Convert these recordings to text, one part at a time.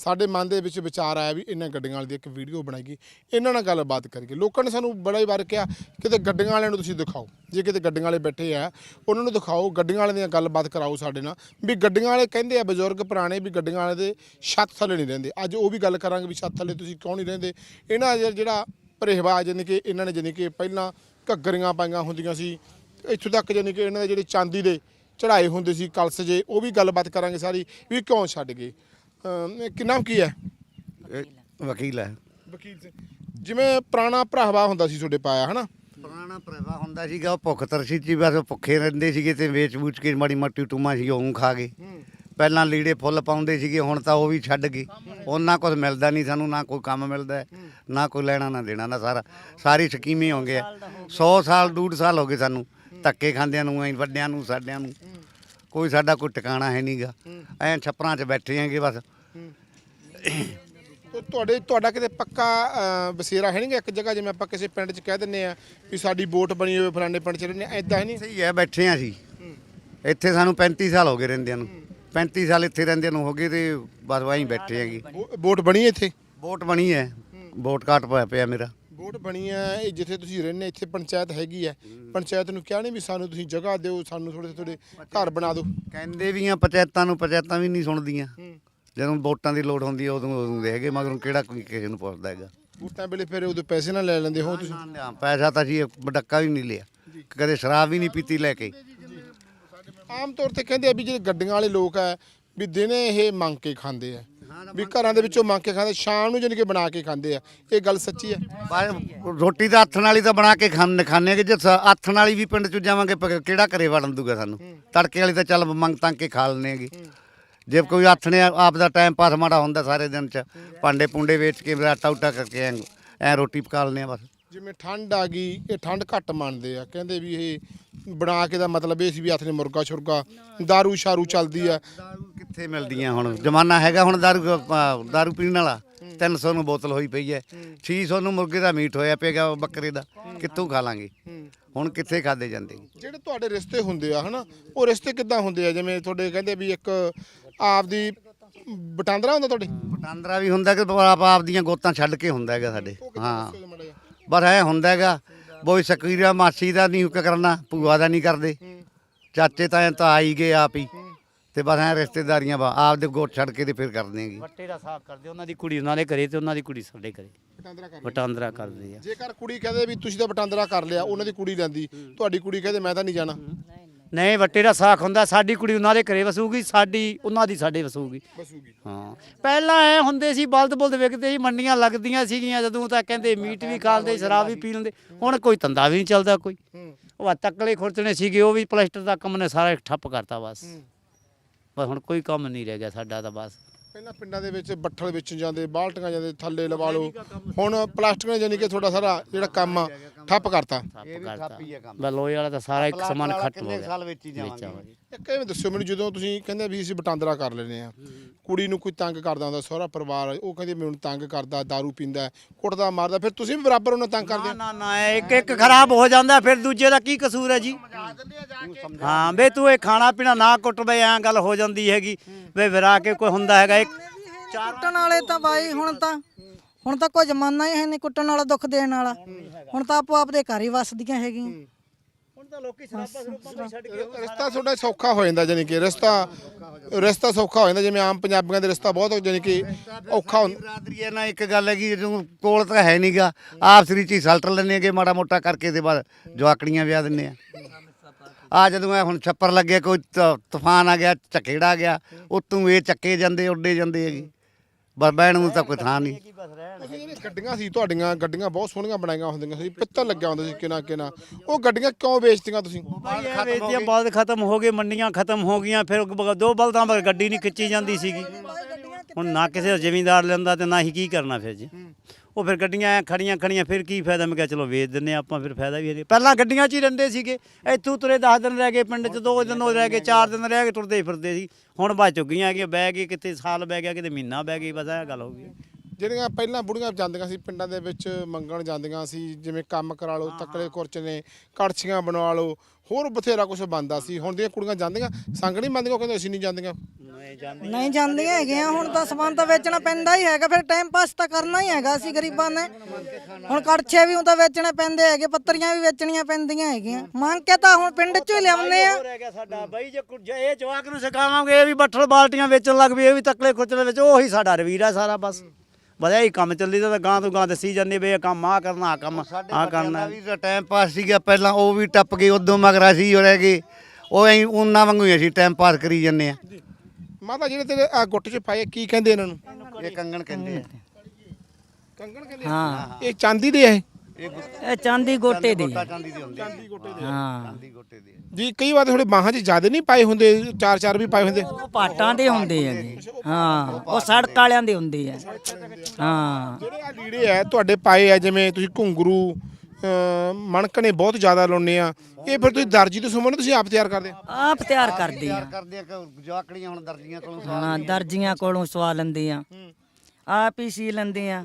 ਸਾਡੇ ਮਨ ਦੇ ਵਿੱਚ ਵਿਚਾਰ ਆਇਆ ਵੀ ਇਹਨਾਂ ਗੱਡੀਆਂ ਵਾਲੀ ਦੀ ਇੱਕ ਵੀਡੀਓ ਬਣਾਈਏ, ਇਹਨਾਂ ਨਾਲ ਗੱਲਬਾਤ ਕਰੀਏ। ਲੋਕਾਂ ਨੇ ਸਾਨੂੰ ਬੜਾ ਹੀ ਵਾਰ ਕਿਹਾ, ਕਿਤੇ ਗੱਡੀਆਂ ਵਾਲਿਆਂ ਨੂੰ ਤੁਸੀਂ ਦਿਖਾਓ। ਜੇ ਕਿਤੇ ਗੱਡੀਆਂ ਵਾਲੇ ਬੈਠੇ ਆ, ਉਹਨਾਂ ਨੂੰ ਦਿਖਾਓ, ਗੱਡੀਆਂ ਵਾਲਿਆਂ ਦੀਆਂ ਗੱਲਬਾਤ ਕਰਾਓ ਸਾਡੇ ਨਾਲ। ਵੀ ਗੱਡੀਆਂ ਵਾਲੇ ਕਹਿੰਦੇ ਆ, ਬਜ਼ੁਰਗ ਪੁਰਾਣੇ, ਵੀ ਗੱਡੀਆਂ ਵਾਲੇ ਦੇ ਛੱਤ ਥੱਲੇ ਨਹੀਂ ਰਹਿੰਦੇ। ਅੱਜ ਉਹ ਵੀ ਗੱਲ ਕਰਾਂਗੇ ਵੀ ਛੱਤ ਥੱਲੇ ਤੁਸੀਂ ਕਿਉਂ ਨਹੀਂ ਰਹਿੰਦੇ? ਇਹਨਾਂ ਜਿਹੜਾ ਪਰਹੇਵਾਜ ਜਾਨੀ ਕਿ ਇਹਨਾਂ ਨੇ ਜਾਨੀ ਕਿ ਪਹਿਲਾਂ ਘੱਗਰੀਆਂ ਪਾਈਆਂ ਹੁੰਦੀਆਂ ਸੀ, ਇੱਥੋਂ ਤੱਕ ਜਾਨੀ ਕਿ ਇਹਨਾਂ ਦੇ ਜਿਹੜੇ ਚਾਂਦੀ ਦੇ ਚੜਾਏ ਹੁੰਦੇ ਸੀ, ਕਲਸ ਜੇ, ਉਹ ਵੀ ਗੱਲਬਾਤ ਕਰਾਂਗੇ ਸਾਰੀ, ਵੀ ਕਿਉਂ ਛੱਡ ਗਏ? ਅਮ ਕੀ ਨਾਮ ਕੀ ਹੈ? ਇਹ ਵਕੀਲ ਹੈ। ਵਕੀਲ ਸਿੰਘ ਜਿਵੇਂ ਪੁਰਾਣਾ ਭਰਾਵਾ ਹੁੰਦਾ ਸੀ ਤੁਹਾਡੇ ਪਾਇਆ ਹਨਾ? ਪੁਰਾਣਾ ਪ੍ਰਭਾ ਹੁੰਦਾ ਸੀਗਾ ਉਹ ਭੁੱਖ ਤਰਸੀ ਚ ਹੀ ਬਸ ਉਹ ਭੁੱਖੇ ਰਹਿੰਦੇ ਸੀਗੇ ਤੇ ਵੇਚ ਵੂਚ ਕੇ ਮਾੜੀ ਮੱਟੀ ਟੂਮਾ ਸੀ ਉਹ ਖਾ ਗਏ। ਪਹਿਲਾਂ ਲੀੜੇ ਫੁੱਲ ਪਾਉਂਦੇ ਸੀਗੇ ਹੁਣ ਤਾਂ ਉਹ ਵੀ ਛੱਡ ਗਏ। ਉਹਨਾਂ ਕੁਝ ਮਿਲਦਾ ਨਹੀਂ ਸਾਨੂੰ ਨਾ ਕੋਈ ਕੰਮ ਮਿਲਦਾ ਹੈ, ਨਾ ਕੋਈ ਲੈਣਾ ਨਾ ਦੇਣਾ ਨਾ ਸਾਰਾ। ਸਾਰੀ ਸਕੀਮੇ ਹੋ ਗਏ 100 ਸਾਲ ਡੂਢ ਸਾਲ ਹੋ ਗਏ ਸਾਨੂੰ। ਧੱਕੇ ਖਾਂਦਿਆਂ ਨੂੰ ਐਂ ਵੱਡਿਆਂ ਨੂੰ ਸਾਡਿਆਂ ਨੂੰ। ਕੋਈ ਸਾਡਾ ਕੋਈ ਟਿਕਾਣਾ ਹੈ ਨਹੀਂਗਾ ਐਂ ਛੱਪਰਾਂ 'ਚ ਬੈਠੇ ਆਂਗੇ ਬਸ। ਤੇ ਤੁਹਾਡੇ ਤੁਹਾਡਾ ਕਿਤੇ ਪੱਕਾ ਬਸੇਰਾ ਹੈ ਨਹੀਂਗਾ ਇੱਕ ਜਗ੍ਹਾ ਜਿਵੇਂ ਆਪਾਂ ਕਿਸੇ ਪਿੰਡ 'ਚ ਕਹਿ ਦਿੰਨੇ ਆ ਵੀ ਸਾਡੀ ਵੋਟ ਬਣੀ ਹੋਵੇ ਫਲਾਣੇ ਪਿੰਡ 'ਚ ਰਹਿੰਦੇ ਐਦਾਂ ਹੈ ਨਹੀਂ ਸਹੀ ਹੈ ਬੈਠੇ ਆ ਸੀ ਇੱਥੇ ਸਾਨੂੰ 35 ਸਾਲ ਹੋ ਗਏ ਰਹਿੰਦਿਆਂ ਨੂੰ। 35 ਸਾਲ ਇੱਥੇ ਰਹਿੰਦਿਆਂ ਨੂੰ ਹੋ ਗਏ ਤੇ ਬਸ ਵਾਹੀਂ ਬੈਠੇ ਹੈਗੇ। ਵੋ- ਵੋਟ ਬਣੀ ਹੈ ਇੱਥੇ? ਵੋਟ ਬਣੀ ਹੈ। ਵੋਟ ਕਾਟ ਪਿਆ ਪਿਆ ਮੇਰਾ। ਵੋਟ ਬਣੀ ਹੈ ਇਹ ਜਿੱਥੇ ਤੁਸੀਂ ਰਹਿੰਦੇ ਇੱਥੇ ਪੰਚਾਇਤ ਹੈਗੀ ਹੈ। ਪੰਚਾਇਤ ਨੂੰ ਕਿਹਾ ਨਹੀਂ ਵੀ ਸਾਨੂੰ ਤੁਸੀਂ ਜਗ੍ਹਾ ਦਿਓ ਸਾਨੂੰ ਥੋੜੇ ਥੋੜੇ ਘਰ ਬਣਾ ਦਿਓ। ਕਹਿੰਦੇ ਵੀ ਆ ਪੰਚਾਇਤਾਂ ਨੂੰ ਪੰਚਾਇਤਾਂ ਵੀ ਨਹੀਂ ਸੁਣਦੀਆਂ। ਜਦੋਂ ਵੋਟਾਂ ਦੀ ਲੋੜ ਹੁੰਦੀ ਹੈ ਉਦੋਂ ਉਦੋਂ ਦੇ ਹੈਗੇ ਮਗਰੋਂ ਕਿਹੜਾ ਕੋਈ ਕਿਸੇ ਨੂੰ ਪੁੱਛਦਾ ਹੈਗਾ। ਵੋਟਾਂ ਵੇਲੇ ਫਿਰ ਉਹਦੇ ਪੈਸੇ ਨਾ ਲੈ ਲੈਂਦੇ ਹੋ ਤੁਸੀਂ ਪੈਸਾ ਤਾਂ ਜੀ ਬਡੱਕਾ ਵੀ ਨਹੀਂ ਲਿਆ। ਕਦੇ ਸ਼ਰਾਬ ਵੀ ਨਹੀਂ ਪੀਤੀ ਲੈ ਕੇ। ਆਮ ਤੌਰ ਤੇ ਕਹਿੰਦੇ ਆ ਵੀ ਜਿਹੜੇ ਗੱਡੀਆਂ ਵਾਲੇ ਲੋਕ ਆ ਵੀ ਦਿਨੇ ਇਹ ਮੰਗ ਕੇ ਖਾਂਦੇ ਆ। ਵੀ ਘਰਾਂ ਦੇ ਵਿੱਚੋਂ ਮੰਗ ਕੇ ਖਾਂਦੇ ਸ਼ਾਮ ਨੂੰ ਜਾਣੀ ਕਿ ਬਣਾ ਕੇ ਖਾਂਦੇ ਆ। ਇਹ ਗੱਲ ਸੱਚੀ ਹੈ। ਬਾਹਰ ਰੋਟੀ ਤਾਂ ਹੱਥ ਨਾਲ ਹੀ ਤਾਂ ਬਣਾ ਕੇ ਖਾਣ ਖਾਣੇ ਕਿ ਜੇ ਸ- ਹੱਥ ਨਾਲ ਹੀ ਵੀ ਪਿੰਡ ਚ ਜਾਵਾਂਗੇ ਪ- ਕਿਹੜਾ ਘਰੇ ਵੜਨ ਦੂਗਾ ਸਾਨੂੰ? ਤੜਕੇ ਵਾਲੀ ਤਾਂ ਚੱਲ ਮੰਗ ਤੰਗ ਕੇ ਖਾ ਲੈਣੇ ਹੈਗੇ। ਜੇ ਕੋਈ ਹੱਥ ਨੇ ਆਪ ਦਾ ਟਾਈਮ ਪਾਸ ਮਾੜਾ ਹੁੰਦਾ ਸਾਰੇ ਦਿਨ ਚ ਭਾਂਡੇ ਪੁੰਡੇ ਵੇਚ ਕੇ ਆਟਾ ਉਟਾ ਕਰਕੇ ਐਂ- ਐਂ ਰੋਟੀ ਪਕਾ ਲੈਣੇ ਆ ਬਸ। ਜਿਵੇਂ ਠੰਡ ਆ ਗਈ ਇਹ ਠੰਡ ਘੱਟ ਮੰਨਦੇ ਆ। ਕਹਿੰਦੇ ਵੀ ਇਹ ਬਣਾ ਕੇ ਦਾ ਮਤਲਬ ਇਹ ਸੀ ਵੀ ਹੱਥ ਨੇ ਮੁਰਗਾ ਛੁਰਗਾ। दारू ਸ਼ਾਰੂ ਚੱਲਦੀ ਆ। ਦਾਰੂ ਕਿੱਥੇ ਮਿਲਦੀਆਂ ਹੁਣ? ਜ਼ਮਾਨਾ ਹੈਗਾ ਹੁਣ ਦਾਰੂ ਦਾਰੂ ਪੀਣ ਵਾਲਾ। 300 ਨੂੰ ਬੋਤਲ ਹੋਈ ਪਈ ਹੈ। 600 ਨੂੰ ਮੁਰਗੇ ਦਾ ਮੀਟ ਹੋਇਆ ਪਿਆਗਾ ਬੱਕਰੇ ਦਾ। ਕਿੱਥੋਂ ਖਾ ਲਾਂਗੇ? ਹੁਣ ਕਿੱਥੇ ਖਾਦੇ ਜਾਂਦੇ? ਜਿਹੜੇ ਤੁਹਾਡੇ ਰਿਸ਼ਤੇ ਹੁੰਦੇ ਆ ਹਨਾ? ਉਹ ਰਿਸ਼ਤੇ ਕਿੱਦਾਂ ਹੁੰਦੇ ਆ? ਜਿਵੇਂ ਤੁਹਾਡੇ ਕਹਿੰਦੇ ਵੀ ਇੱਕ ਆਪਦੀ ਬਟਾਂਦਰਾ ਹੁੰਦਾ ਤੁਹਾਡੇ? ਪਟਾਂਦਰਾ ਵੀ ਹੁੰਦਾ ਕਿ ਆਪ ਆਪ ਦੀਆਂ ਗੋਤਾਂ ਛੱਡ ਕੇ ਹੁੰਦਾ ਹੈਗਾ ਸਾਡੇ। ਹਾਂ। ਬਸ ਐ ਹੁੰਦਾ ਹੈਗਾ ਬੋਈ ਸਕੀਰਾ ਮਾਸੀ ਦਾ ਨਹੀਂ ਹੁਕ ਕਰਨਾ ਭੂਆ ਦਾ ਨਹੀਂ ਕਰਦੇ। ਚਾਚੇ ਤਾਂ ਤਾਂ ਆਈ ਗਏ ਆਪ ਹੀ। ਤੇ ਬਸ ਐ ਰਿਸ਼ਤੇਦਾਰੀਆਂ ਬਾ ਆਪ ਦੇ ਗੋਤ ਛੱਡ ਕੇ ਤੇ ਫਿਰ ਕਰਦੇ ਹੈਗੇ। ਵੱਟੇ ਦਾ ਸਾਥ ਕਰਦੇ ਉਹਨਾਂ ਦੀ ਕੁੜੀ ਉਹਨਾਂ ਦੇ ਘਰੇ ਤੇ ਉਹਨਾਂ ਦੀ ਕੁੜੀ ਸਾਡੇ ਘਰੇ। ਬਟਾਂਦਰਾ ਕਰ ਵਟਾਂਦਰਾ ਕਰਦੇ ਆ। ਜੇਕਰ ਕੁੜੀ ਕਹਦੇ ਵੀ ਤੁਸੀਂ ਤਾਂ ਬਟਾਂਦਰਾ ਕਰ ਲਿਆ ਉਹਨਾਂ ਦੀ ਕੁੜੀ ਲੈਂਦੀ ਤੁਹਾਡੀ ਕੁੜੀ ਕਹਦੇ ਮੈਂ ਤਾਂ ਨਹੀਂ ਜਾਣਾ। ਨਹੀਂ ਵੱਟੇ ਦਾ ਸਾਖ ਹੁੰਦਾ ਸਾਡੀ ਕੁੜੀ ਉਹਨਾਂ ਦੇ ਘਰੇ ਵਸੂਗੀ ਸਾਡੀ ਉਹਨਾਂ ਦੀ ਸਾਡੇ ਵਸੂਗੀ। ਹਾਂ। ਪਹਿਲਾਂ ਐ ਹੁੰਦੇ ਸੀ ਬਲਦ ਬੁਲਦ ਵਿਕਦੇ ਸੀ ਮੰਡੀਆਂ ਲੱਗਦੀਆਂ ਸੀਗੀਆਂ ਜਦੋਂ ਤਾਂ ਕਹਿੰਦੇ ਮੀਟ ਵੀ ਖਾਂਦੇ ਸ਼ਰਾਬ ਵੀ ਪੀ ਲੈਂਦੇ। ਹੁਣ ਕੋਈ ਧੰਦਾ ਵੀ ਨਹੀਂ ਚੱਲਦਾ ਕੋਈ। ਉਹ ਤੱਕਲੇ ਖੁਰਚਣੇ ਸੀਗੇ ਉਹ ਵੀ ਪਲਾਸਟਰ ਦਾ ਕੰਮ ਨੇ ਸਾਰਾ ਠੱਪ ਕਰਤਾ ਬਸ। ਬਸ ਹੁਣ ਕੋਈ ਕੰਮ ਨਹੀਂ ਰਹਿ ਗਿਆ ਸਾਡਾ ਤਾਂ ਬਸ। ਪਹਿਲਾਂ ਪਿੰਡਾਂ ਦੇ ਵਿੱਚ ਬੱਠਲ ਵਿੱਚ ਜਾਂਦੇ ਬਾਲਟੀਆਂ ਜਾਂਦੇ ਥੱਲੇ ਲਵਾ ਲਓ। ਹੁਣ ਪਲਾਸਟਿਕ ਨੇ ਜਾਨੀ ਕਿ ਤੁਹਾਡਾ ਸਾਰਾ ਜਿਹੜਾ ਕੰਮ ਆ ਠੱਪ ਕਰਤਾ। ਠੱਪ ਇਹ ਵੀ ਕਰਤਾ ਠੱਪ ਹੀ ਆ ਕੰਮ। ਬਸ ਲੋਹੇ ਵਾਲਾ ਤਾਂ ਸਾਰਾ ਇੱਕ ਸਮਾਨ ਖਤਮ ਹੋ ਕਿੰਨੇ ਗਿਆ। ਸਾਲ ਵਿੱਚ ਹੀ ਜਾਵਾਂਗੇ? ਇੱਕ ਇਹ ਦੱਸਿਓ ਮੈਨੂੰ ਜਦੋਂ ਤੁਸੀਂ ਕਹਿੰਦੇ ਵੀ ਅਸੀਂ ਬਟਾਂਦਰਾ ਕਰ ਲੈਨੇ ਆ। ਕੁੜੀ ਨੂੰ ਕੋਈ ਤੰਗ ਕਰਦਾ ਹੁੰਦਾ ਸਹੁਰਾ ਪਰਿਵਾਰ ਉਹ ਕਹਿੰਦੇ ਮੈਨੂੰ ਤੰਗ ਕਰਦਾ दारू ਪੀਂਦਾ ਕੁੱਟਦਾ ਮਾਰਦਾ ਫਿਰ ਤੁਸੀਂ ਵੀ ਬਰਾਬਰ ਉਹਨੂੰ ਤੰਗ ਕਰਦੇ ਨਾ ਨਾ ਨਾ ਇੱਕ ਇੱਕ ਖਰਾਬ ਹੋ ਜਾਂਦਾ ਫਿਰ ਦੂਜੇ ਦਾ ਕੀ ਕਸੂਰ ਹੈ ਜੀ? ਹਾਂ ਬੇ ਤੂੰ ਇਹ ਖਾਣਾ ਪੀਣਾ ਨਾ ਕੁੱਟ ਬਈ ਐਂ ਗੱਲ ਹੋ ਜਾਂਦੀ ਹੈਗੀ। ਵੇ ਵਿਰਾ ਕੇ ਕੋਈ ਹੁੰਦਾ ਹੈਗਾ ਇੱਕ ਕੁੱਟਣ ਵਾਲੇ ਤਾਂ ਬਾਈ ਹੁਣ ਤਾਂ ਹੁਣ ਤਾਂ ਕੋਈ ਜ਼ਮਾਨਾ ਹੀ ਹੈ ਨਹੀਂ ਕੁੱਟਣ ਵਾਲਾ ਦੁੱਖ ਦੇਣ ਵਾਲਾ। ਹੁਣ ਤਾਂ ਆਪੋ ਆਪਦੇ ਘਰ ਹੀ ਵਸਦੀਆਂ ਹੈਗੀਆਂ। ਤਾਂ ਲੋਕੀ ਸ਼ਰਾਬਾਂ ਸਰੂਬਾਂ ਛੱਡ ਰਿਸ਼ਤਾ ਤੁਹਾਡਾ ਸੌਖਾ ਹੋ ਜਾਂਦਾ ਜਾਨੀ ਕਿ ਰਿਸ਼ਤਾ ਰਿਸ਼ਤਾ ਸੌਖਾ ਹੋ ਜਾਂਦਾ ਜਿਵੇਂ ਆਮ ਪੰਜਾਬੀਆਂ ਦੇ ਰਿਸ਼ਤਾ ਬਹੁਤ ਜਾਨੀ ਕਿ ਔਖਾ ਹੁੰਦਾ। ਬਰਾਦਰੀ ਹੈ ਨਾ ਇੱਕ ਗੱਲ ਹੈਗੀ ਜਦੋਂ ਕੋਲ ਤਾਂ ਹੈ ਨਹੀਂਗਾ ਆਪ ਸ੍ਰੀ ਚੀ ਸਲਟਰ ਲੈਣੇ ਹੈਗੇ ਮਾੜਾ ਮੋਟਾ ਕਰਕੇ ਤੇ ਬਾਅਦ ਜਵਾਕੜੀਆਂ ਵਿਆਹ ਦਿੰਨੇ ਆ। ਆ ਜਦੋਂ ਇਹ ਹੁਣ ਛੱਪਰ ਲੱਗਿਆ ਕੋਈ ਤ- ਤੂਫਾਨ ਆ ਗਿਆ ਝੱਕੇੜਾ ਆ ਗਿਆ ਉਤੋਂ ਇਹ ਚੱਕੇ ਜਾਂਦੇ ਉੱਡੇ ਜਾਂਦੇ ਹੈਗੇ। ਬਸ ਬਹਿਣ ਨੂੰ ਤਾਂ ਕੋਈ ਥਾਂ ਨਹੀਂ। ਤੁਸੀਂ ਜਿਹੜੀਆਂ ਗੱਡੀਆਂ ਸੀ ਤੁਹਾਡੀਆਂ ਗੱਡੀਆਂ ਬਹੁਤ ਸੋਹਣੀਆਂ ਬਣਾਈਆਂ ਹੁੰਦੀਆਂ ਸੀ ਪਿੱਤਲ ਲੱਗਿਆ ਹੁੰਦਾ ਸੀ ਕਿਨਾ ਕਿਨਾ ਉਹ ਗੱਡੀਆਂ ਕਿਉਂ ਵੇਚਤੀਆਂ ਤੁਸੀਂ? ਭਾਈ ਇਹ ਵੇਚਦੀਆਂ ਬਲਦ ਖਤਮ ਹੋ ਗਏ ਮੰਡੀਆਂ ਖਤਮ ਹੋ ਗਈਆਂ ਫਿਰ ਬ- ਦੋ ਬਲਦਾਂ ਪਰ ਗੱਡੀ ਨਹੀਂ ਖਿੱਚੀ ਜਾਂਦੀ ਸੀਗੀ। ਹੁਣ ਨਾ ਕਿਸੇ ਜ਼ਿਮੀਂਦਾਰ ਲੈਂਦਾ ਤੇ ਨਾ ਹੀ ਕੀ ਕਰਨਾ ਫਿਰ ਜੀ। ਉਹ ਫਿਰ ਗੱਡੀਆਂ ਖੜੀਆਂ ਖੜੀਆਂ ਫਿਰ ਕੀ ਫਾਇਦਾ? ਮੈਂ ਕਿਹਾ ਚਲੋ ਵੇਚ ਦਿੰਨੇ ਆਪਾਂ ਫਿਰ ਫਾਇਦਾ ਵੀ ਹੈ ਪਹਿਲਾਂ ਗੱਡੀਆਂ 'ਚ ਹੀ ਰਹਿੰਦੇ ਸੀਗੇ। ਇੱਥੋਂ ਤੁਰੇ 10 ਦਿਨ ਰਹਿ ਗਏ ਪਿੰਡ 'ਚ ਦੋ ਦਿਨ ਹੋ ਰਹਿ ਗਏ 4 ਦਿਨ ਰਹਿ ਗਏ ਤੁਰਦੇ ਫਿਰਦੇ ਸੀ। ਹੁਣ ਬਾਅਦ ਚੁੱਗੀਆਂ ਕਿ ਬਹਿ ਗਏ ਕਿਤੇ ਸਾਲ ਬਹਿ ਗਿਆ ਕਿਤੇ ਮਹੀਨਾ ਬਹਿ ਗਈ ਬਸ ਇਹ ਗੱਲ ਹੋ ਗਈ। ਜਿਹੜੀਆਂ ਪਹਿਲਾਂ ਬੁੜੀਆਂ ਜਾਂਦੀਆਂ ਸੀ ਪਿੰਡਾਂ ਦੇ ਵਿੱਚ ਮੰਗਣ ਜਾਂਦੀਆਂ ਸੀ ਜਿਵੇਂ ਕੰਮ ਕਰਾ ਲਓ ਤੱਕਲੇ ਕੁਰਚਨੇ ਕੜਛੀਆਂ ਬਣਵਾ ਲਓ ਹੋਰ ਬਥੇਰਾ ਕੁਝ ਬੰਦਾ ਸੀ। ਹੁਣ ਦੀਆਂ ਕੁੜੀਆਂ ਜਾਂਦੀਆਂ ਸੰਗ ਨਹੀਂ ਬੰਦੀਆਂ ਉਹ ਕਹਿੰਦੇ ਅਸੀਂ ਨਹੀਂ ਜਾਂਦੀਆਂ। ਨਹੀਂ ਜਾਂਦੀਆਂ ਹੈਗੀਆਂ ਹੁਣ ਤਾਂ ਸਮਾਨ ਤਾਂ ਵੇਚਣਾ ਪੈਂਦਾ ਹੀ ਹੈਗਾ ਫਿਰ ਟਾਈਮ ਪਾਸ ਤਾਂ ਕਰਨਾ ਹੀ ਹੈਗਾ ਅਸੀਂ ਗਰੀਬਾਂ ਨੇ। ਹੁਣ ਕੜਛੇ ਵੀ ਤਾਂ ਵੇਚਣੇ ਪੈਂਦੇ ਹੈਗੇ ਪੱਤਰੀਆਂ ਵੀ ਵੇਚਣੀਆਂ ਪੈਂਦੀਆਂ ਹੈਗੀਆਂ। ਮੰਗ ਕੇ ਤਾਂ ਹੁਣ ਪਿੰਡ ਚੋਂ ਹੀ ਲਿਆਉਂਦੇ ਆ। ਰਹਿ ਗਿਆ ਸਾਡਾ ਬਾਈ ਜੇ ਇਹ ਜਵਾਕ ਨੂੰ ਸਿਖਾਵਾਂਗੇ ਇਹ ਵੀ ਬੱਠਲ ਬਾਲਟੀਆਂ ਵੇਚਣ ਲੱਗ ਪਈ ਇਹ ਵੀ ਤਕਲੇ ਖੁਰਚਲੇ ਵਿੱਚ ਉਹੀ ਸਾਡਾ ਰਵੀਰ ਆ ਸਾਰਾ ਬਸ। ਵਧਿਆ ਹੀ ਕੰਮ ਚੱਲੀ ਤਾਂ ਗਾਂ ਤੋਂ ਗਾਂ ਦੱਸੀ ਜਾਂਦੇ ਵੀ ਇਹ ਕੰਮ ਆ ਕਰਨਾ ਆ ਕੰਮ ਆ ਕਰਨਾ। ਵੀ ਤਾਂ ਟਾਈਮ ਪਾਸ ਸੀਗਾ ਪਹਿਲਾਂ ਉਹ ਵੀ ਟੱਪ ਗਏ ਉਦੋਂ ਮਗਰ ਅਸੀਂ ਹੋ ਰਹਿ ਗਏ। ਉਹ ਐਂ ਉਹਨਾਂ ਵਾਂਗੂ ਹੀ ਅਸੀਂ ਟਾਈਮ ਪਾਸ ਕਰੀ ਜੰਨੇ ਆ। ਮਾਤਾ ਜਿਹੜੇ ਤੇਰੇ ਆ ਗੁੱਟ 'ਚ ਪਾਏ ਕੀ ਕਹਿੰਦੇ ਇਹਨਾਂ ਨੂੰ? ਇਹ ਕੰਗਣ ਕਹਿੰਦੇ ਆ। ਕੰਗਣ ਕਹਿੰਦੇ ਹਾਂ। ਇਹ ਚਾਂਦੀ ਦੇ ਆ ਇਹ? ਇਹ ਗੁ- ਇਹ ਚਾਂਦੀ ਗੋਟੇ ਦੀ। ਗੋਟਾ ਚਾਂਦੀ ਦੇ ਹੁੰਦੇ ਆ। ਹਾਂ। ਚਾਂਦੀ ਗੋਟੇ ਦੇ ਜੀ ਕਈ ਵਾਰ ਥੋੜੇ ਬਾਹਾਂ 'ਚ ਜ਼ਿਆਦਾ ਨਹੀਂ ਪਾਏ ਹੁੰਦੇ ਚਾਰ ਚਾਰ ਵੀ ਪਾਏ ਹੁੰਦੇ? ਉਹ ਪਾਟਾਂ ਦੇ ਹੁੰਦੇ ਹੈਗੇ ਹਾਂ ਉਹ ਸੜਕ ਵਾਲਿਆਂ ਦੇ ਹੁੰਦੇ ਆ। ਹਾਂ। ਜਿਹੜੇ ਆ ਲੀੜੇ ਆ ਤੁਹਾਡੇ ਪਾਏ ਆ ਜਿਵੇਂ ਤੁਸੀਂ ਘੁੰਗਰੂ ਅਹ ਮਣਕਣੇ ਬਹੁਤ ਜ਼ਿਆਦਾ ਲਾਉਨੇ ਆ। ਇਹ ਫਿਰ ਤੁਸੀਂ ਦਰਜੀ ਤੋਂ ਸੁਮਨ ਤੁਸੀਂ ਆਪ ਤਿਆਰ ਕਰਦੇ ਆ? ਆਪ ਤਿਆਰ ਕਰਦੇ ਆ। ਤਿਆਰ ਕਰਦੇ ਆ ਕਿ ਜਵਾਕੜੀਆਂ ਹੁਣ ਦਰਜੀਆਂ ਕੋਲੋਂ ਹਾਂ ਦਰਜੀਆਂ ਕੋਲੋਂ ਸਵਾ ਲੈਂਦੇ ਆ। ਆਪ ਹੀ ਸੀ ਲੈਂਦੇ ਆ।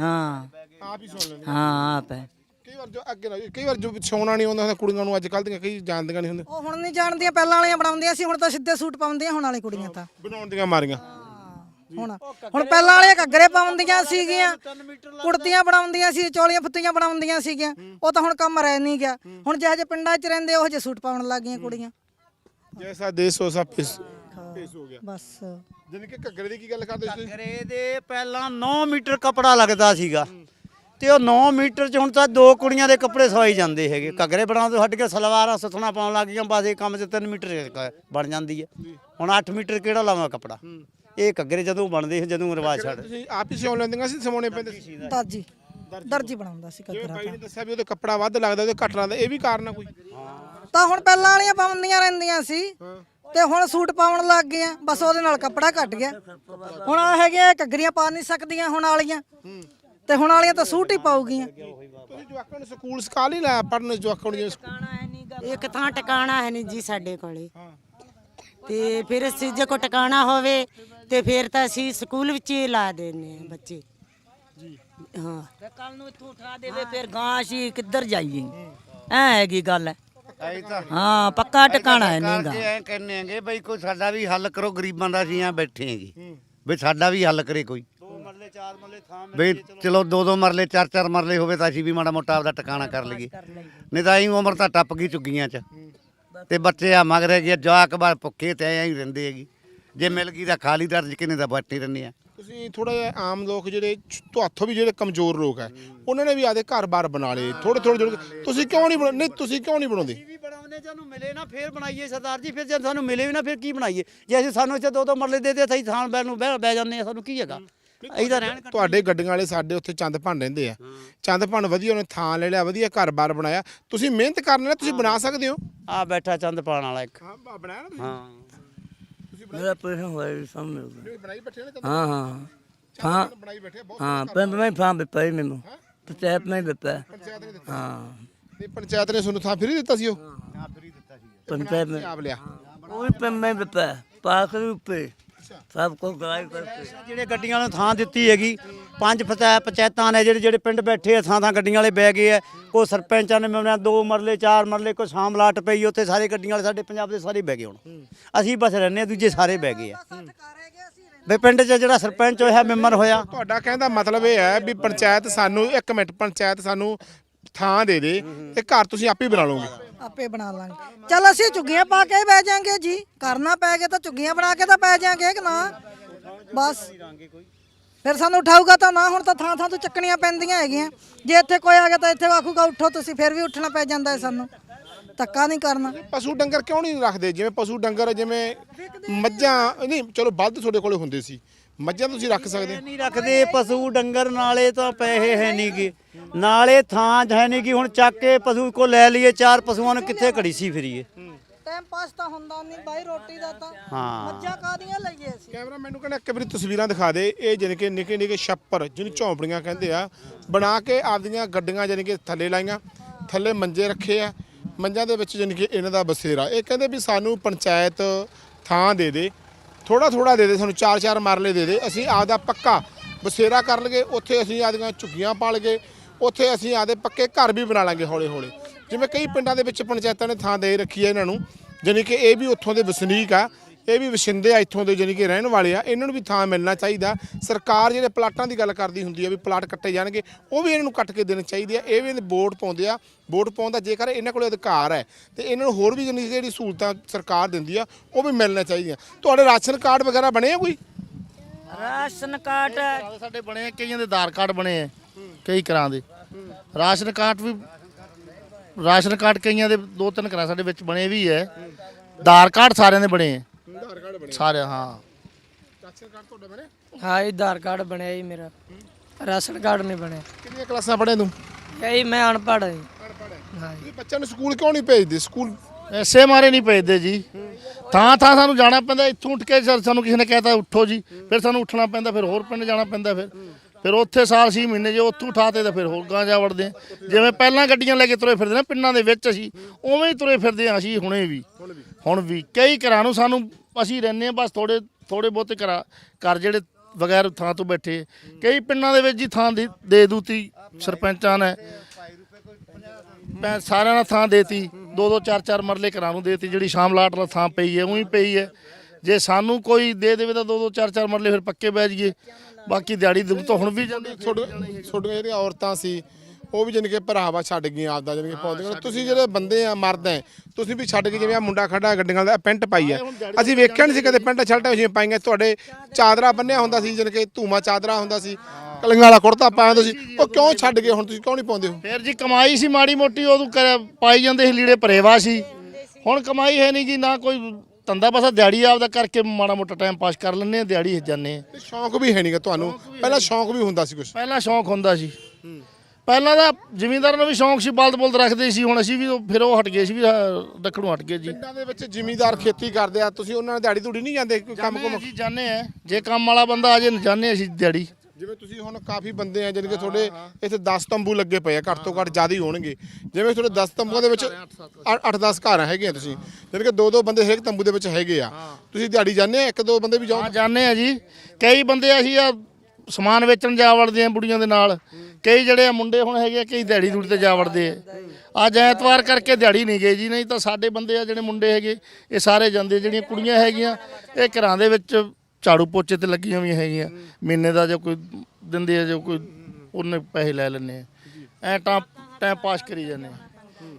ਹਾਂ। ਆਪ ਹੀ ਸੁਣ ਲੈਂਦੇ ਹਾਂ ਆਪ ਹੈ। ਕਈ ਵਾਰ ਜੋ ਅੱਗੇ ਨਾ ਕਈ ਵਾਰ ਜੋ ਸੌਣਾ ਨਹੀਂ ਆਉਂਦਾ ਹੁੰਦਾ ਕੁੜੀਆਂ ਨੂੰ ਅੱਜ ਕੱਲ੍ਹ ਦੀਆਂ ਕਈ ਜਾਣਦੀਆਂ ਨਹੀਂ ਹੁੰਦੇ ਉਹ ਹੁਣ ਨਹੀਂ ਜਾਣਦੀਆਂ ਪਹਿਲਾਂ ਵਾਲੀਆਂ ਬਣਾਉਂਦੀਆਂ ਸੀ ਹੁਣ ਤਾਂ ਸਿੱਧੇ ਸੂਟ ਪਾਉਂਦੀਆਂ ਹੁਣ ਵਾਲੀ ਕੁੜੀਆਂ ਤਾਂ। ਬਣਾਉਣ ਦੀਆਂ ਮਾਰੀਆਂ। ਹੁਣ ਹੁਣ ਪਹਿਲਾਂ ਵਾਲੀਆਂ ਘੱਗਰੇ ਪਾਉਂਦੀਆਂ ਸੀਗੀਆਂ। ਕੁੜਤੀਆਂ ਬਣਾਉਂਦੀਆਂ ਸੀ ਚੋਲੀਆਂ ਫੁੱਤੀਆਂ ਬਣਾਉਂਦੀਆਂ ਸੀਗੀਆਂ। ਉਹ ਤਾਂ ਹੁਣ ਕੰਮ ਰਹਿ ਨਹੀਂ ਗਿਆ। ਹੁਣ ਜਿਹੋ ਜਿਹੇ ਪਿੰਡਾਂ 'ਚ ਰਹਿੰਦੇ ਉਹ ਜਿਹੇ ਸੂਟ ਪਾਉਣ ਲੱਗ ਗਈਆਂ ਕੁੜੀਆਂ। ਜੈਸਾ ਦੇਸ਼ ਹੋ ਸਾ ਪੇਸ ਪੇਸ ਹੋ ਗਿਆ। ਬਸ। ਜਿਵੇਂ ਕਿ ਘੱਗਰੇ ਦੀ ਕੀ ਗੱਲ ਕਰਦੇ ਸੀ? ਤੁਸੀਂ ਘਰੇ ਦੇ ਪਹਿਲਾਂ 9 ਮੀਟਰ ਕੱਪੜਾ ਲੱਗਦਾ ਸੀਗਾ। ਤੇ ਉਹ 9 ਮੀਟਰ ਚ ਹੁਣ ਤਾਂ ਦੋ ਕੁੜੀਆਂ ਦੇ ਕੱਪੜੇ ਸਵਾਈ ਜਾਂਦੇ ਹੈਗੇ। ਘੱਗਰੇ ਬਣਾਉਣ ਤੋਂ ਹਟ ਕੇ ਸਲਵਾਰਾਂ ਸੁਥਣਾ ਪਾਉਣ ਲੱਗ ਗਈਆਂ ਬਸ ਇਹ ਕੰਮ ਚ 3 ਮੀਟਰ ਬਣ ਜਾਂਦੀ ਹੈ। ਹੁਣ 8 ਮੀਟਰ ਕਿਹੜਾ ਲਾਵਾਂ ਕੱਪੜਾ? ਇਹ ਘੱਗਰੇ ਜਦੋਂ ਬਣਦੇ ਸੀ ਜਦੋਂ ਰਿਵਾਜ ਛੱਡ ਤੁਸੀਂ ਆਪ ਹੀ ਸਿਉਂ ਲੈਂਦੀਆਂ ਸੀ ਸਮਾਉਣੇ ਪੈਂਦੇ ਸੀ? ਦਰਜੀ। ਦਰਜੀ। ਬਣਾਉਂਦਾ ਸੀ ਜਿਵੇਂ ਘੱਗਰਾ ਨੇ ਦੱਸਿਆ ਵੀ ਉਹਦੇ ਕੱਪੜਾ ਵੱਧ ਲੱਗਦਾ ਉਹਦੇ ਘੱਟ ਲੱਗਦਾ ਇਹ ਵੀ ਕਾਰਨ ਆ ਕੋਈ? ਤਾਂ ਹੁਣ ਪਹਿਲਾਂ ਵਾਲੀਆਂ ਪਾਉਂਦੀਆਂ ਰਹਿੰਦੀਆਂ ਸੀ ਤੇ ਹੁਣ ਸੂਟ ਪਾਉਣ ਲੱਗ ਗਈਆਂ ਬਸ ਉਹਦੇ ਨਾਲ ਕੱਪੜਾ ਘਟ ਗਿਆ। ਹੁਣ ਆ ਹੈਗੇ ਘੱਗਰੀਆਂ ਪਾ ਨਹੀਂ ਸਕਦੀਆਂ ਹੁਣ ਵਾਲੀਆਂ। ਤੇ ਹੁਣ ਵਾਲੀਆਂ ਤਾਂ ਸੂਟ ਹੀ ਪਾਉਗੀਆਂ ਤੁਸੀਂ ਜਵਾਕਾਂ ਨੂੰ ਸਕੂਲ ਸਕਾ ਨਹੀਂ ਲਾਇਆ ਪੜਨ ਜਵਾਕਾਂ ਨੂੰ ਜਿਵੇਂ ਸਕੂਲ- ਇੱਕ ਥਾਂ ਟਿਕਾਣਾ ਹੈ ਨਹੀਂ ਜੀ ਸਾਡੇ ਕੋਲੇ। ਤੇ ਫਿਰ ਅਸੀਂ ਜੇ ਕੋ ਟਿਕਾਣਾ ਹੋਵੇ ਤੇ ਫਿਰ ਤਾਂ ਅਸੀਂ ਸਕੂਲ ਵਿੱਚ ਹੀ ਲਾ ਦਿੰਦੇ ਆ ਬੱਚੇ। ਜੀ। ਹਾਂ। ਤੇ ਕੱਲ ਨੂੰ ਇੱਥੋਂ ਉਠਾ ਦੇਵੇ ਫਿਰ ਗਾਂ ਅਸੀਂ ਕਿੱਧਰ ਜਾਈਏ? ਐ ਹੈਗੀ ਗੱਲ ਐ। ਤਾਂ। ਹਾਂ ਪੱਕਾ ਟਿਕਾਣਾ ਹੈ ਨਹੀਂਗਾ ਕਰਕੇ ਐ ਕਹਿੰਨੇ ਆਂਗੇ ਬਈ ਕੋਈ ਸਾਡਾ ਵੀ ਹੱਲ ਕਰੋ ਗਰੀਬਾਂ ਦਾ ਅਸੀਂ ਆ ਬੈਠੇ ਆਂਗੇ ਬਈ ਸਾਡਾ ਵੀ ਹੱਲ ਕਰੇ ਕੋਈ। ਦੋ ਮਰਲੇ ਚਾਰ ਮਰਲੇ ਥਾਂ ਬਈ ਚਲੋ। ਦੋ ਦੋ ਮਰਲੇ ਚਾਰ ਚਾਰ ਮਰਲੇ ਹੋਵੇ ਤਾਂ ਅਸੀਂ ਵੀ ਮਾੜਾ ਮੋਟਾ ਆਪਦਾ ਟਿਕਾਣਾ ਕਰ ਲਈਏ। ਨਹੀਂ ਤਾਂ ਅਸੀਂ ਉਮਰ ਤਾਂ ਟੱਪ ਗਈ ਝੁੱਗੀਆਂ 'ਚ। ਤੇ ਬੱਚੇ ਆ ਮਗਰ ਗਏ ਜਵਾਕ ਬਾਰ ਭੁੱਖੇ ਤੇ ਐਂ ਹੀ ਰਹਿੰਦੇ ਹੈਗੀ। ਜੇ ਮਿਲ ਗਈ ਤਾਂ ਖਾ ਲਈ ਦਰਜ ਕਿਨੇ ਤਾਂ ਬੈਠੇ ਰਹਿੰਦੇ ਆ? ਤੁਸੀਂ ਥੋੜਾ ਜਿਹਾ ਆਮ ਲੋਕ ਜਿਹੜੇ ਤੁਹਾਥੋਂ ਵੀ ਜਿਹੜੇ ਕਮਜ਼ੋਰ ਲੋਕ ਹੈ ਉਹਨਾਂ ਨੇ ਵੀ ਆਦੇ ਘਰ-ਬਾਰ ਬਣਾ ਲਏ ਥੋੜੇ ਥੋੜੇ ਜੋੜ ਕੇ ਤੁਸੀਂ ਕਿਉਂ ਨਹੀਂ ਬਣਾ ਨਹੀਂ ਤੁਸੀਂ ਕਿਉਂ ਨਹੀਂ ਬਣਾਉਂਦੇ? ਵੀ ਬਣਾਉਂਦੇ ਸਾਨੂੰ ਮਿਲੇ ਨਾ ਫੇਰ ਬਣਾਈਏ ਸਰਦਾਰ ਜੀ ਫਿਰ ਜੇ ਸਾਨੂੰ ਮਿਲੇ ਵੀ ਨਾ ਫਿਰ ਕੀ ਬਣਾਈਏ? ਜੇ ਅਸੀਂ ਸਾਨੂੰ ਇੱਥੇ ਦੋ ਦੋ ਮਰਲੇ ਦੇ ਦੇ ਅਸੀਂ ਥਾਂ ਬੈਠ ਨੂੰ ਬਹਿ ਬਹਿ ਜਾਂਦੇ ਆ ਸਾਨੂੰ ਕੀ ਹੈਗਾ? ਤਾਂ ਰਹਿਣ ਤੁਹਾਡੇ ਗੱਡੀਆਂ ਵਾਲੇ ਸਾਡੇ ਉੱਥੇ ਚੰਦ ਭੰਨ ਰਹਿੰਦੇ ਆ। ਚੰਦ ਭੰਨ ਵਧੀਆ ਉਹਨੇ ਥਾਂ ਲੈ ਲਿਆ ਵਧੀਆ ਘਰ-ਬਾਰ ਬਣਾਇਆ। ਤੁਸੀਂ ਮਿਹਨਤ ਕਰਨ ਨਾਲ ਤੁਸੀਂ ਬਣਾ ਸਕਦੇ ਹੋ? ਆ ਬੈਠਾ ਚੰਦ ਪਾਣ ਵਾਲਾ ਇੱਕ। ਹਾਂ ਬਣਾਇਆ ਨਾ ਹਾਂ। ਮੇਰਾ ਪ੍ਰਸ਼ਨ ਹੋਇਆ ਗਿਆ। ਤੁਸੀਂ ਬਣਾਈ ਬੈਠੇ ਨੇ ਹਾਂ ਹਾਂ। ਹਾਂ। ਬਣਾਈ ਬੈਠੇ ਬਹੁਤ ਹਾਂ ਪਿੰਡ ਮੈਂ ਫਾਂ ਬਿਪਾ ਹੀ ਮੈਨੂੰ। ਪੰਚਾਇਤ ਮੈਂ ਬਿਪਾ ਪੰਚਾਇਤ ਨੇ ਦਿੱਤਾ। ਹਾਂ। ਨਹੀਂ ਪੰਚਾਇਤ ਨੇ ਤੁਹਾਨੂੰ ਥਾਂ ਫਰੀ ਦਿੱਤਾ ਸੀ ਉਹ? ਪੰਚਾਇਤ ਮੈਂ ਆਪ ਲਿਆ। ਉਹ ਪਿੰਡ ਮੈਂ ਬਿਪਾ ਦੇ ਉੱਪਰ ਸਭ ਕੁਝ ਗਾਇ ਕਰਕੇ ਜਿਹੜੇ ਗੱਡੀਆਂ ਨੂੰ ਥਾਂ ਦਿੱਤੀ ਹੈਗੀ ਪੰਜ ਪੰਚਾਇਤ ਪੰਚਾਇਤਾਂ ਨੇ ਜਿਹੜੇ ਜਿਹੜੇ ਪਿੰਡ ਬੈਠੇ ਆ ਥਾਂ ਥਾਂ ਗੱਡੀਆਂ ਵਾਲੇ ਬਹਿ ਗਏ ਆ। ਕੋ ਸਰਪੰਚਾਂ ਨੇ ਮੈਂ ਦੋ ਮਰਲੇ ਚਾਰ ਮਰਲੇ ਕੋ ਸ਼ਾਮਲਾਟ ਪਈ ਉੱਥੇ ਸਾਰੇ ਗੱਡੀਆਂ ਵਾਲੇ ਸਾਡੇ ਪੰਜਾਬ ਦੇ ਸਾਰੇ ਬਹਿ ਗਏ ਹੁਣ। ਅਸੀਂ ਬਸ ਰਹਿੰਦੇ ਆ ਦੂਜੇ ਸਾਰੇ ਬਹਿ ਗਏ ਆ। ਵੀ ਪਿੰਡ 'ਚ ਜਿਹੜਾ ਸਰਪੰਚ ਹੋਇਆ ਮੈਂਬਰ ਹੋਇਆ। ਤੁਹਾਡਾ ਕਹਿੰਦਾ ਮਤਲਬ ਇਹ ਹੈ ਵੀ ਪੰਚਾਇਤ ਸਾਨੂੰ ਇੱਕ ਮਿੰਟ ਪੰਚਾਇਤ ਸਾਨੂੰ ਥਾਂ ਦੇ ਦੇ ਤੇ ਘਰ ਤੁਸੀਂ ਆਪੇ ਬਣਾ ਲਓਗੇ। ਆਪੇ ਬਣਾ ਲਾਂਗੇ। ਚਲ ਅਸੀਂ ਝੁੱਗੀਆਂ ਪਾ ਕੇ ਬਹਿ ਜਾਾਂਗੇ ਜੀ। ਕਰਨਾ ਪੈ ਗਿਆ ਤਾਂ ਝੁੱਗੀਆਂ ਬਣਾ ਕੇ ਤਾਂ ਪੈ ਜਾਾਂਗੇ ਕਿ ਨਾ? ਬਸ। ਫਿਰ ਸਾਨੂੰ ਉਠਾਊਗਾ ਤਾਂ ਨਾ, ਹੁਣ ਤਾਂ ਥਾਂ ਥਾਂ ਤੋਂ ਚੱਕਣੀਆਂ ਪੈਂਦੀਆਂ ਹੈਗੀਆਂ। ਜੇ ਇੱਥੇ ਕੋਈ ਆ ਗਿਆ ਤਾਂ ਇੱਥੇ ਆਖੂਗਾ, ਉੱਠੋ ਤੁਸੀਂ, ਫਿਰ ਵੀ ਉੱਠਣਾ ਪੈ ਜਾਂਦਾ ਹੈ ਸਾਨੂੰ। ਧੱਕਾ ਨਹੀਂ ਕਰਨਾ। ਪਸ਼ੂ ਡੰਗਰ ਕਿਉਂ ਨਹੀਂ ਰੱਖਦੇ? ਜਿਵੇਂ ਪਸ਼ੂ ਡੰਗਰ, ਜਿਵੇਂ ਮੱਝਾਂ, ਨਹੀਂ, ਚਲੋ ਵੱਧ ਤੁਹਾਡੇ ਕੋਲੇ ਹੁੰਦੇ ਸੀ। ਮੱਝਾਂ ਤੁਸੀਂ ਰੱਖ ਸਕਦੇ ਹੋ। ਨਹੀਂ ਰੱਖਦੇ ਪਸ਼ੂ ਡੰਗਰ ਨਾਲੇ ਤਾਂ ਪੈਸੇ ਹੈ ਨਹੀਂਗੇ ਨਾਲੇ ਥਾਂ ਹੈ ਨਹੀਂ ਕਿ ਹੁਣ ਚੱਕ ਕੇ ਪਸ਼ੂ ਕੋ ਲੈ ਲਈਏ ਚਾਰ ਪਸ਼ੂਆਂ ਨੂੰ ਕਿੱਥੇ ਘੜੀ ਸੀ ਫਿਰੀਏ? ਟਾਈਮ ਪਾਸ ਤਾਂ ਹੁੰਦਾ ਨਹੀਂ ਬਾਈ ਰੋਟੀ ਦਾ ਤਾਂ। ਹਾਂ। ਮੱਝਾਂ ਕਾਦੀਆਂ ਲਈਏ ਅਸੀਂ? ਕੈਮਰਾ ਮੈਨੂੰ ਕਹਿੰਦਾ ਇੱਕ ਵਾਰੀ ਤਸਵੀਰਾਂ ਦਿਖਾ ਦੇ ਇਹ ਜਾਣੀ ਕਿ ਨਿੱਕੇ ਨਿੱਕੇ ਛੱਪਰ ਜਿਹਨੂੰ ਝੌਂਪੜੀਆਂ ਕਹਿੰਦੇ ਆ ਬਣਾ ਕੇ ਆਪਦੀਆਂ ਗੱਡੀਆਂ ਜਾਣੀ ਕਿ ਥੱਲੇ ਲਾਈਆਂ ਥੱਲੇ ਮੰਜੇ ਰੱਖੇ ਆ। ਮੰਜਾਂ ਦੇ ਵਿੱਚ ਜਾਣੀ ਕਿ ਇਹਨਾਂ ਦਾ ਬਸੇਰਾ। ਇਹ ਕਹਿੰਦੇ ਵੀ ਸਾਨੂੰ ਪੰਚਾਇਤ ਥਾਂ ਦੇ ਦੇ ਥੋੜਾ ਥੋੜਾ ਦੇ ਦੇ, ਸਾਨੂੰ ਚਾਰ ਚਾਰ ਮਰਲੇ ਦੇ ਦੇ। ਅਸੀਂ ਆਪਦਾ ਪੱਕਾ ਬਸੇਰਾ ਕਰ ਲਗੇ, ਉੱਥੇ ਅਸੀਂ ਆਪਦੀਆਂ ਝੁੱਗੀਆਂ ਪਾ ਲਗੇ, ਉੱਥੇ ਅਸੀਂ ਆਪਦੇ ਪੱਕੇ ਘਰ ਵੀ ਬਣਾ ਲਾਂਗੇ ਹੌਲੇ ਹੌਲੇ ਜਿਵੇਂ ਕਈ ਪਿੰਡਾਂ ਦੇ ਵਿੱਚ ਪੰਚਾਇਤਾਂ ਨੇ ਥਾਂ ਦੇ ਰੱਖੀ ਹੈ ਇਹਨਾਂ ਨੂੰ, ਜਾਣੀ ਕਿ ਇਹ ਵੀ ਉੱਥੋਂ ਦੇ ਵਸਨੀਕ ਆ। ਇਹ ਵੀ ਵਸਿੰਦੇ ਆ ਇੱਥੋਂ ਦੇ ਜਾਣੀ ਕਿ ਰਹਿਣ ਵਾਲੇ ਆ ਇਹਨਾਂ ਨੂੰ ਵੀ ਥਾਂ ਮਿਲਣਾ ਚਾਹੀਦਾ। ਸਰਕਾਰ ਜਿਹੜੇ ਪਲਾਟਾਂ ਦੀ ਗੱਲ ਕਰਦੀ ਹੁੰਦੀ ਆ ਵੀ ਪਲਾਟ ਕੱਟੇ ਜਾਣਗੇ ਉਹ ਵੀ ਇਹਨਾਂ ਨੂੰ ਕੱਟ ਕੇ ਦੇਣੇ ਚਾਹੀਦੇ ਆ। ਇਹ ਵੀ ਵੋਟ ਪਾਉਂਦੇ ਆ ਵੋਟ ਪਾਉਣ ਦਾ ਜੇਕਰ ਇਹਨਾਂ ਕੋਲ ਅਧਿਕਾਰ ਹੈ ਤੇ ਇਹਨਾਂ ਨੂੰ ਹੋਰ ਵੀ ਕਿ ਜਿਹੜੀ ਸਹੂਲਤਾਂ ਸਰਕਾਰ ਦਿੰਦੀ ਆ ਉਹ ਵੀ ਮਿਲਣਾ ਚਾਹੀਦੀਆਂ। ਤੁਹਾਡੇ ਰਾਸ਼ਨ ਕਾਰਡ ਵਗੈਰਾ ਬਣੇ ਆ ਕੋਈ? ਰਾਸ਼ਨ ਕਾਰਡ ਸਾਡੇ ਬਣੇ ਆ, ਕਈਆਂ ਦੇ ਆਧਾਰ ਕਾਰਡ ਬਣੇ ਆ ਕਈ ਘਰਾਂ ਦੇ। ਰਾਸ਼ਨ ਕਾਰਡ ਵੀ ਰਾਸ਼ਨ ਕਾਰਡ ਕਈਆਂ ਦੇ ਦੋ ਤਿੰਨ ਘਰਾਂ ਸਾਡੇ ਵਿੱਚ ਬਣੇ ਵੀ ਹੈ। ਆਧਾਰ ਕਾਰਡ ਸਾਰਿਆਂ ਦੇ ਬਣੇ ਆ। ਕਾਰਡ ਸਾਰੇ ਹਾਂ। ਰਾਸ਼ਨ ਕਾਰਡ ਤੁਹਾਡਾ ਬਣੇ? ਹਾਂ ਜੀ ਆਧਾਰ ਕਾਰਡ ਬਣਿਆ ਜੀ ਮੇਰਾ। ਰਾਸ਼ਨ ਕਾਰਡ ਨਹੀਂ ਬਣਿਆ। ਕਿੰਨੀਆਂ ਕਲਾਸਾਂ ਪੜ੍ਹੇ ਤੂੰ? ਇਹ ਜੀ ਮੈਂ ਅਨਪੜ੍ਹ ਹਾਂ ਜੀ। ਹਾਂ। ਜੀ। ਤੁਸੀਂ ਬੱਚਿਆਂ ਨੂੰ ਸਕੂਲ ਕਿਉਂ ਨਹੀਂ ਭੇਜਦੇ? ਸਕੂਲ ਐਸੇ ਮਾਰੇ ਨਹੀਂ ਭੇਜਦੇ ਜੀ। ਥਾਂ ਥਾਂ ਸਾਨੂੰ ਜਾਣਾ ਪੈਂਦਾ ਇੱਥੋਂ ਉੱਠ ਕੇ ਸਰ ਸਾਨੂੰ ਕਿਸੇ ਨੇ ਕਹਿਤਾ ਉੱਠੋ ਜੀ ਫਿਰ ਸਾਨੂੰ ਉੱਠਣਾ ਪੈਂਦਾ ਫਿਰ ਹੋਰ ਪਿੰਡ ਜਾਣਾ ਪੈਂਦਾ ਫਿਰ। ਫਿਰ ਉੱਥੇ ਸਾਲ ਛੇ ਮਹੀਨੇ ਜੇ ਉੱਥੋਂ ਉਠਾਤੇ ਤਾਂ ਫਿਰ ਹੋਰ ਗਾਂ ਜਾ ਵੜਦੇ ਹਾਂ। ਜਿਵੇਂ ਪਹਿਲਾਂ ਗੱਡੀਆਂ ਲੈ ਕੇ ਤੁਰੇ ਫਿਰਦੇ ਨਾ ਪਿੰਡਾਂ ਦੇ ਵਿੱਚ ਅਸੀਂ ਉਵੇਂ ਹੀ ਤੁਰੇ ਫਿਰਦੇ ਹਾਂ ਅਸੀਂ ਹੁਣੇ ਵੀ। ਹੁਣ ਵੀ। ਕਈ ਘਰਾਂ ਨੂੰ ਸਾਨੂੰ ਅਸੀਂ ਰਹਿੰਦੇ ਹਾਂ, ਬਸ ਥੋੜੇ ਥੋੜੇ ਬਹੁਤੇ ਘਰਾਂ, ਘਰ ਜਿਹੜੇ ਬਗੈਰ ਥਾਂ ਤੋਂ ਬੈਠੇ। ਕਈ ਪਿੰਡਾਂ ਦੇ ਵਿੱਚ ਜੀ ਥਾਂ ਦੇ ਦੇ ਦੂਤੀ, ਸਰਪੰਚਾਂ ਨੇ। ਮੈਂ ਸਾਰਿਆਂ ਨਾਲ ਥਾਂ ਦੇਤੀ। ਦੋ ਦੋ, ਚਾਰ ਚਾਰ ਮਰਲੇ ਘਰਾਂ ਨੂੰ ਦੇਤੀ, ਜਿਹੜੀ ਸ਼ਾਮ ਲਾਟ ਵਾਲਾ ਥਾਂ ਪਈ ਹੈ, ਉਹੀ ਪਈ ਹੈ। ਜੇ ਸਾਨੂੰ ਕੋਈ ਦੇ ਦੇਵੇ ਤਾਂ ਦੋ ਦੋ, ਚਾਰ ਚਾਰ ਮਰਲੇ ਫਿਰ ਪੱਕੇ ਬਹਿ ਜਾਈਏ। ਬਾਕੀ ਦਿਹਾੜੀ ਦੂ ਤਾਂ ਹੁਣ ਵੀ ਜਾਂਦੀ ਛੋਟੇ ਛੋਟੀਆਂ ਜਿਹੜੀਆਂ ਔਰਤਾਂ ਸੀ ਉਹ ਵੀ ਕਿ ਭਰਾਵਾ ਛੱਡ ਗਈਆਂ ਆਪਦਾ ਜਾਣੀ ਕਿ ਪਾਉਂਦੀਆਂ ਤੁਸੀਂ ਜਿਹੜੇ ਬੰਦੇ ਆ ਮਰਦ ਆ ਤੁਸੀਂ ਵੀ ਛੱਡ ਕੇ ਜਿਵੇਂ ਆ ਮੁੰਡਾ ਖੜਾ ਗੱਡੀਆਂ ਦਾ ਪੈਂਟ ਪਾਈ ਆ। ਅਸੀਂ ਵੇਖਿਆ ਨਹੀਂ ਸੀ ਕਦੇ ਪੈਂਟ ਸ਼ਰਟਾਂ ਜਿਹੀਆਂ ਪਾਈਆਂ ਤੁਹਾਡੇ ਚਾਦਰਾ ਬੰਨਿਆ ਹੁੰਦਾ ਸੀ ਜਾਣੀ ਕਿ ਧੂਮਾ ਚਾਦਰਾ ਹੁੰਦਾ ਸੀ ਕਲੀਆਂ ਵਾਲਾ ਕੁੜਤਾ ਪਾਇਆ ਸੀ ਉਹ ਕਿਉਂ ਛੱਡ ਗਏ ਹੁਣ ਤੁਸੀਂ ਕਿਉਂ ਨਹੀਂ ਪਾਉਂਦੇ ਹੋ? ਫਿਰ ਜੀ ਕਮਾਈ ਸੀ ਮਾੜੀ ਮੋਟੀ ਉਦੋਂ ਪਾਈ ਜਾਂਦੇ ਸੀ ਲੀੜੇ ਭਰੇਵਾ ਸੀ। ਹੁਣ ਕਮਾਈ ਹੈ ਨਹੀਂ ਜੀ ਨਾ ਕੋਈ ਧੰਦਾ ਬਸ ਦਿਹਾੜੀ ਆਪਦਾ ਕਰਕੇ ਮਾੜਾ ਮੋਟਾ ਟਾਈਮ ਪਾਸ ਕਰ ਲੈਂਦੇ ਆ ਦਿਹਾੜੀ ਜਾਂਦੇ ਆ ਸ਼ੌਂਕ ਵੀ ਹੈ ਨਹੀਂਗਾ ਤੁਹਾਨੂੰ। ਪਹਿਲਾਂ ਸ਼ੌਂਕ ਵੀ ਹੁੰਦਾ ਸੀ ਕੁਝ ਪਹਿਲਾਂ ਸ਼ੌਂਕ ਹੁੰਦਾ ਸੀ। ਪਹਿਲਾਂ ਤਾਂ ਜ਼ਿਮੀਂਦਾਰਾਂ ਨੂੰ ਵੀ ਸ਼ੌਂਕ ਸੀ ਬਲਦ ਬੁਲਦ ਰੱਖਦੇ ਸੀ ਹੁਣ ਅਸੀਂ ਵੀ ਉਹ- ਫਿਰ ਉਹ ਹਟ ਗਏ ਸੀ ਵੀ ਆਹ ਰੱਖਣੋਂ ਹਟ ਗਏ ਜੀ। ਪਿੰਡਾਂ ਦੇ ਵਿੱਚ ਜ਼ਿਮੀਂਦਾਰ ਖੇਤੀ ਕਰਦੇ ਆ ਤੁਸੀਂ ਉਹਨਾਂ ਨਾਲ ਦਿਹਾੜੀ ਧੂੜੀ ਨਹੀਂ ਜਾਂਦੇ ਕੋਈ ਕੰਮ ਕੁਮ? ਅਸੀਂ ਜਾਂਦੇ ਆ। ਜੇ ਕੰਮ ਵਾਲਾ ਬੰਦਾ ਆ ਜੇ ਜਾਂਦੇ ਅਸੀਂ ਦਿਹਾੜੀ। ਜਿਵੇਂ ਤੁਸੀਂ ਹੁਣ ਕਾਫੀ ਬੰਦੇ ਆ ਜਾਣੀ ਕਿ ਤੁਹਾਡੇ ਇੱਥੇ 10 ਤੰਬੂ ਲੱਗੇ ਪਏ ਆ ਘੱਟ ਤੋਂ ਘੱਟ ਜ਼ਿਆਦਾ ਹੀ ਹੋਣਗੇ। ਜਿਵੇਂ ਤੁਹਾਡੇ 10 ਤੰਬੂਆਂ ਦੇ ਵਿੱਚ 8-10 ਘਰ ਹੈਗੇ ਆ ਤੁਸੀਂ ਜਾਣੀ ਕਿ ਦੋ ਦੋ ਬੰਦੇ ਹਰੇਕ ਤੰਬੂ ਦੇ ਵਿੱਚ ਹੈਗੇ ਆ। ਤੁਸੀਂ ਦਿਹਾੜੀ ਜਾਂਦੇ ਆ ਇੱਕ ਦੋ ਬੰਦੇ ਵੀ ਜਾਓ? ਹਾਂ ਜਾਂਦੇ ਆ ਜੀ। ਕਈ ਬੰਦੇ ਅਸੀਂ ਆ ਸਮਾਨ ਵੇਚਣ ਜਾ ਵੜਦੇ ਆ ਬੁੜੀਆਂ ਦੇ ਨਾਲ। ਕਈ ਜਿਹੜੇ ਆ ਮੁੰਡੇ ਹੁਣ ਹੈਗੇ ਆ ਕਈ ਦਿਹਾੜੀ ਦੂੜੀ ਤੇ ਜਾ ਵੜਦੇ ਆ। ਅੱਜ ਐਤਵਾਰ ਕਰਕੇ ਦਿਹਾੜੀ ਨਹੀਂ ਗਏ ਜੀ, ਨਹੀਂ ਤਾਂ ਸਾਡੇ ਬੰਦੇ ਆ ਜਿਹੜੇ ਮੁੰਡੇ ਹੈਗੇ, ਇਹ ਸਾਰੇ ਜਾਂਦੇ ਜਿਹੜੀਆਂ ਕੁੜੀਆਂ ਹੈਗੀਆਂ, ਇਹ ਘਰਾਂ ਦੇ ਵਿੱਚ ਝਾੜੂ ਪੋਚੇ ਤੇ ਲੱਗੀਆਂ ਹੋਈਆਂ ਹੈਗੀਆਂ। ਮਹੀਨੇ ਦਾ ਜੋ ਕੋਈ ਦਿੰਦੇ ਆ ਜੋ ਕੋਈ ਉਹਨੇ ਪੈਸੇ ਲੈ ਲੈਂਦੇ ਆ। ਐ ਟਾਈਮ ਟਾਈਮ ਪਾਸ ਕਰੀ ਜਾਂਦੇ ਆ।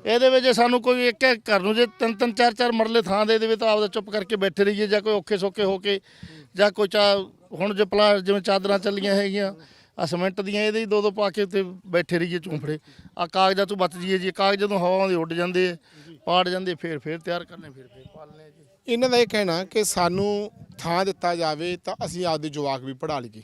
ਇਹਦੇ ਵਿੱਚ ਜੇ ਸਾਨੂੰ ਕੋਈ ਇੱਕ ਇੱਕ ਘਰ ਨੂੰ ਜੇ ਤਿੰਨ ਤਿੰਨ, ਚਾਰ ਚਾਰ ਮਰਲੇ ਥਾਂ ਦੇ ਦੇਵੇ ਤਾਂ ਆਪਦਾ ਚੁੱਪ ਕਰਕੇ ਬੈਠੇ ਰਹੀਏ, ਜਾਂ ਕੋਈ ਔਖੇ ਸੌਖੇ ਹੋ ਕੇ, ਜਾਂ ਕੋਈ ਚਾ ਹੁਣ ਜੇ ਪਲਾ ਜਿਵੇਂ ਚਾਦਰਾਂ ਚੱਲੀਆਂ ਹੈਗੀਆਂ ਆ ਸੀਮੈਂਟ ਦੀਆਂ ਇਹਦੇ ਹੀ ਦੋ ਦੋ ਪਾ ਕੇ ਤੇ ਬੈਠੇ ਰਹੀਏ ਝੂੰਫੜੇ ਆ ਕਾਗਜ਼ਾਂ ਤੋਂ ਬਚ ਜੀਏ ਜੀ। ਕਾਗਜ਼ ਜਦੋਂ ਹਵਾ ਦੇ ਉੱਡ ਜਾਂਦੇ ਆ, ਪਾੜ ਜਾਂਦੇ ਫੇਰ ਫੇਰ ਤਿਆਰ ਕਰਨੇ ਫੇਰ ਫੇਰ ਪਾਲਨੇ ਆ ਜੀ। ਇਹਨਾਂ ਦਾ ਇਹ ਕਹਿਣਾ ਕਿ ਸਾਨੂੰ ਥਾਂ ਦਿੱਤਾ ਜਾਵੇ ਤਾਂ ਅਸੀਂ ਆਪਦੇ ਜਵਾਕ ਵੀ ਪੜ੍ਹਾ ਲਈਏ।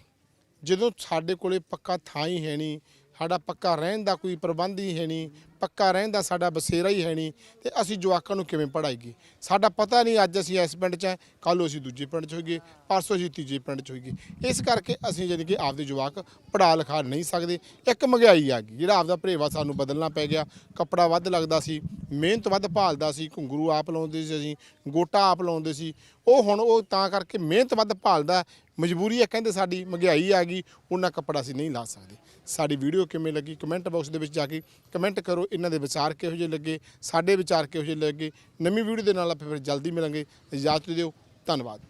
ਜਦੋਂ ਸਾਡੇ ਕੋਲੇ ਪੱਕਾ ਥਾਂ ਹੀ ਹੈ ਨਹੀਂ ਸਾਡਾ ਪੱਕਾ ਰਹਿਣ ਦਾ ਕੋਈ ਪ੍ਰਬੰਧ ਹੀ ਹੈ ਨਹੀਂ ਪੱਕਾ ਰਹਿੰਦਾ ਸਾਡਾ ਬਸੇਰਾ ਹੀ ਹੈ ਨਹੀਂ ਤੇ ਅਸੀਂ ਜਵਾਕਾਂ ਨੂੰ ਕਿਵੇਂ ਪੜ੍ਹਾਈਏ? ਸਾਡਾ ਪਤਾ ਨਹੀਂ ਅੱਜ ਅਸੀਂ ਇਸ ਪਿੰਡ 'ਚ ਹੈ, ਕੱਲ੍ਹ ਅਸੀਂ ਦੂਜੇ ਪਿੰਡ 'ਚ ਹੋਈਏ, ਪਰਸੋਂ ਅਸੀਂ ਤੀਜੇ ਪਿੰਡ 'ਚ ਹੋਈਏ। ਇਸ ਕਰਕੇ ਅਸੀਂ ਜਾਣੀ ਕਿ ਆਪਦੇ ਜਵਾਕ ਪੜ੍ਹਾ ਲਿਖਾ ਨਹੀਂ ਸਕਦੇ। ਇੱਕ ਮਹਿੰਗਾਈ ਆ ਗਈ, ਜਿਹੜਾ ਆਪਦਾ ਭਰੇਵਾ ਸਾਨੂੰ ਬਦਲਣਾ ਪੈ ਗਿਆ। ਕੱਪੜਾ ਵੱਧ ਲੱਗਦਾ ਸੀ, ਮਿਹਨਤ ਵੱਧ ਭਾਲਦਾ ਸੀ, ਘੁੰਗਰੂ ਆਪ ਲਾਉਂਦੇ ਸੀ ਅਸੀਂ, ਗੋਟਾ ਆਪ ਲਾਉਂਦੇ ਸੀ। ਉਹ ਹੁਣ ਉਹ ਤਾਂ ਕਰਕੇ ਮਿਹਨਤ ਵੱਧ ਭਾਲਦਾ, ਮਜਬੂਰੀ ਹੈ, ਕਹਿੰਦੇ ਸਾਡੀ ਮਹਿੰਗਾਈ ਆ ਗਈ, ਉਹਨਾਂ ਕੱਪੜਾ ਅਸੀਂ ਨਹੀਂ ਲਾ ਸਕਦੇ। ਸਾਡੀ ਵੀਡੀਓ ਕਿਵੇਂ ਲੱਗੀ, ਕਮੈਂਟ ਬਾਕਸ ਦੇ ਵਿੱਚ ਜਾ ਕੇ ਕਮੈਂਟ ਕਰੋ ਇਹਨਾਂ ਦੇ ਵਿਚਾਰ ਕਿਹੋ ਜਿਹੇ ਲੱਗੇ, ਸਾਡੇ ਵਿਚਾਰ ਕਿਹੋ ਜਿਹੇ ਲੱਗੇ, ਨਵੀਂ ਵੀਡੀਓ ਦੇ ਨਾਲ ਆਪਾਂ ਫਿਰ ਜਲਦੀ ਮਿਲਾਂਗੇ। ਇਜਾਜ਼ਤ ਦਿਓ, ਧੰਨਵਾਦ।